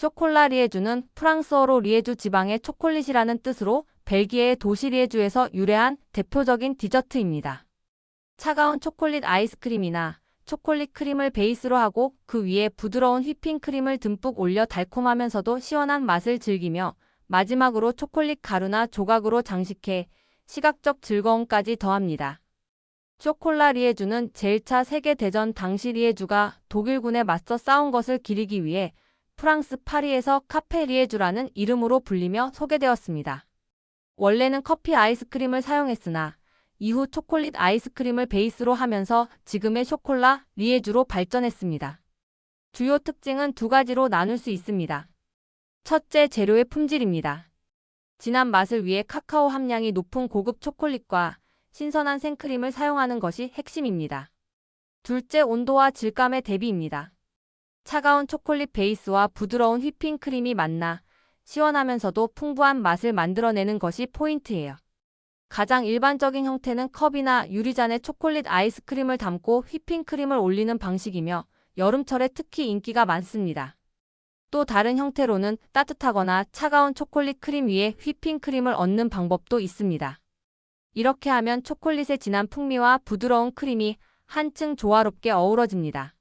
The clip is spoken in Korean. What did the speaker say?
쇼콜라 리에주는 프랑스어로 리에주 지방의 초콜릿이라는 뜻으로 벨기에의 도시 리에주에서 유래한 대표적인 디저트입니다. 차가운 초콜릿 아이스크림이나 초콜릿 크림을 베이스로 하고 그 위에 부드러운 휘핑크림을 듬뿍 올려 달콤하면서도 시원한 맛을 즐기며 마지막으로 초콜릿 가루나 조각으로 장식해 시각적 즐거움까지 더합니다. 쇼콜라 리에주는 제1차 세계대전 당시 리에주가 독일군에 맞서 싸운 것을 기리기 위해 프랑스 파리에서 카페 리에주라는 이름으로 불리며 소개되었습니다. 원래는 커피 아이스크림을 사용했으나 이후 초콜릿 아이스크림을 베이스로 하면서 지금의 쇼콜라 리에주로 발전했습니다. 주요 특징은 두 가지로 나눌 수 있습니다. 첫째, 재료의 품질입니다. 진한 맛을 위해 카카오 함량이 높은 고급 초콜릿과 신선한 생크림을 사용하는 것이 핵심입니다. 둘째, 온도와 질감의 대비입니다. 차가운 초콜릿 베이스와 부드러운 휘핑크림이 만나 시원하면서도 풍부한 맛을 만들어내는 것이 포인트예요. 가장 일반적인 형태는 컵이나 유리잔에 초콜릿 아이스크림을 담고 휘핑크림을 올리는 방식이며 여름철에 특히 인기가 많습니다. 또 다른 형태로는 따뜻하거나 차가운 초콜릿 크림 위에 휘핑크림을 얹는 방법도 있습니다. 이렇게 하면 초콜릿의 진한 풍미와 부드러운 크림이 한층 조화롭게 어우러집니다.